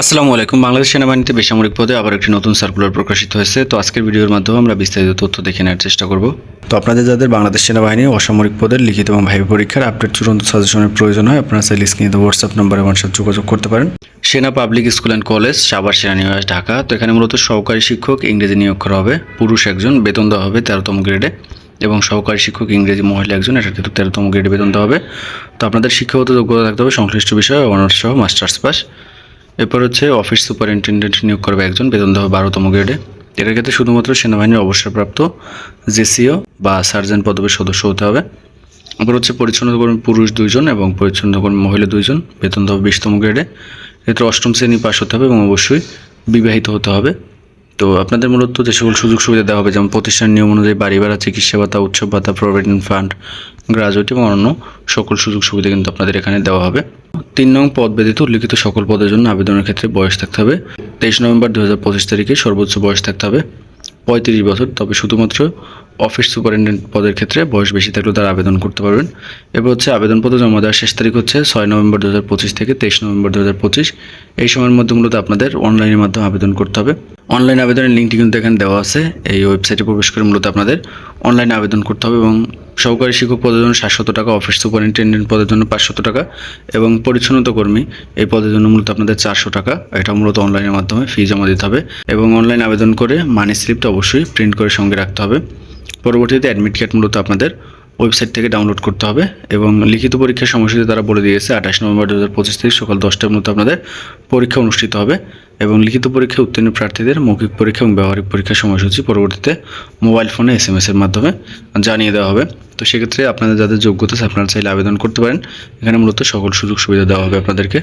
আসসালামু আলাইকুম। বাংলাদেশ সেনাবাহিনীতে বেসামরিক পদে আবার একটি নতুন সার্কুলার প্রকাশিত হয়েছে। তো আজকের ভিডিওর মাধ্যমে আমরা বিস্তারিত তথ্য দেখে নেওয়ার চেষ্টা করব। তো আপনাদের যাদের বাংলাদেশ সেনাবাহিনী অসামরিক পদের লিখিত এবং ভাইভা পরীক্ষার আপডেট চূড়ান্ত সাজেশনের প্রয়োজন হয় আপনারা চাইলে স্ক্রিনে হোয়াটসঅ্যাপ নম্বরে আমার সাথে যোগাযোগ করতে পারেন। সেনা পাবলিক স্কুল অ্যান্ড কলেজ সাবার সেনানিবাস ঢাকা। তো এখানে মূলত সহকারী শিক্ষক ইংরেজি নিয়োগ করা হবে পুরুষ একজন বেতন দেওয়া হবে তেরোতম গ্রেডে এবং সহকারী শিক্ষক ইংরেজি মহিলা একজন এটা কিন্তু তেরোতম গ্রেডে বেতন দেওয়া হবে। তো আপনাদের শিক্ষাগত যোগ্যতা থাকতে হবে সংশ্লিষ্ট বিষয়ে অনার্স সহ মাস্টার্স পাস এরপর হচ্ছে অফিস সুপারিনটেন্ডেন্ট নিয়োগ করবে একজন, বেতন দেওয়া বারোতম গ্রেডে এটার ক্ষেত্রে শুধুমাত্র সেনাবাহিনীর অবসরপ্রাপ্ত জেসিও বা সার্জেন্ট পদবীর সদস্য হতে হবে। এরপর হচ্ছে পরিচ্ছন্নতাকর্মী পুরুষ দুইজন এবং পরিচ্ছন্নতাকর্মী মহিলা দুইজন, বেতন দেওয়া বিশতম গ্রেডে এক্ষেত্রে অষ্টম শ্রেণি পাশ হতে হবে এবং অবশ্যই বিবাহিত হতে হবে। তো আপনাদের মূলত যে সকল সুযোগ সুবিধা দেওয়া হবে, যেমন প্রতিষ্ঠান নিয়ম অনুযায়ী বাড়ি ভাড়া, চিকিৎসা ভাতা, উৎসব ভাতা, প্রভিডেন্ট ফান্ড, গ্রাজুয়েট এবং অন্য সকল সুযোগ সুবিধা কিন্তু আপনাদের এখানে দেওয়া হবে। তিন নং পদ ব্যতীত উল্লিখিত সকল পদের জন্য আবেদনের ক্ষেত্রে বয়স থাকতে হবে। তেইশ নভেম্বর দু হাজার পঁচিশ তারিখে সর্বোচ্চ বয়স থাকতে হবে। পঁয়ত্রিশ বছর, তবে শুধুমাত্র অফিস সুপারিনটেন্ডেন্ট পদের ক্ষেত্রে বয়স বেশি থাকলেও তারা আবেদন করতে পারবেন। এরপর হচ্ছে আবেদনপত্র জমা দেওয়ার শেষ তারিখ হচ্ছে ছয় নভেম্বর দু হাজার পঁচিশ থেকে তেইশ নভেম্বর দু হাজার পঁচিশ। এই সময়ের মধ্যে মূলত আপনাদের অনলাইনের মাধ্যমে আবেদন করতে হবে। অনলাইন আবেদনের লিঙ্কটি কিন্তু এখানে দেওয়া আছে। এই ওয়েবসাইটে প্রবেশ করে মূলত আপনাদের অনলাইনে আবেদন করতে হবে এবং সহকারী শিক্ষক পদের জন্য সাতশত টাকা, অফিস সুপারিনটেন্ডেন্ট পদের জন্য পাঁচশত টাকা এবং পরিচ্ছন্নতা কর্মী এই পদের জন্য মূলত আপনাদের চারশো টাকা। এটা মূলত অনলাইনের মাধ্যমে ফি জমা দিতে হবে এবং অনলাইন আবেদন করে মানি স্লিপটা অবশ্যই প্রিন্ট করে সঙ্গে রাখতে হবে। পরবর্তীতে অ্যাডমিট কার্ড মূলত আপনাদের ওয়েবসাইট থেকে ডাউনলোড করতে হবে এবং লিখিত পরীক্ষার সময়সূচি তারা বলে দিয়েছে, আঠাশ নভেম্বর দু হাজার পঁচিশ থেকে সকাল দশটার মধ্যে আপনাদের পরীক্ষা অনুষ্ঠিত হবে এবং লিখিত পরীক্ষায় উত্তীর্ণ প্রার্থীদের মৌখিক পরীক্ষা এবং ব্যবহারিক পরীক্ষার সময়সূচি পরবর্তীতে মোবাইল ফোনে এস এম এর মাধ্যমে জানিয়ে দেওয়া হবে। তো সেক্ষেত্রে আপনাদের যাদের যোগ্যতা আপনারা চাইলে আবেদন করতে পারেন। এখানে মূলত সকল সুযোগ সুবিধা দেওয়া হবে আপনাদেরকে।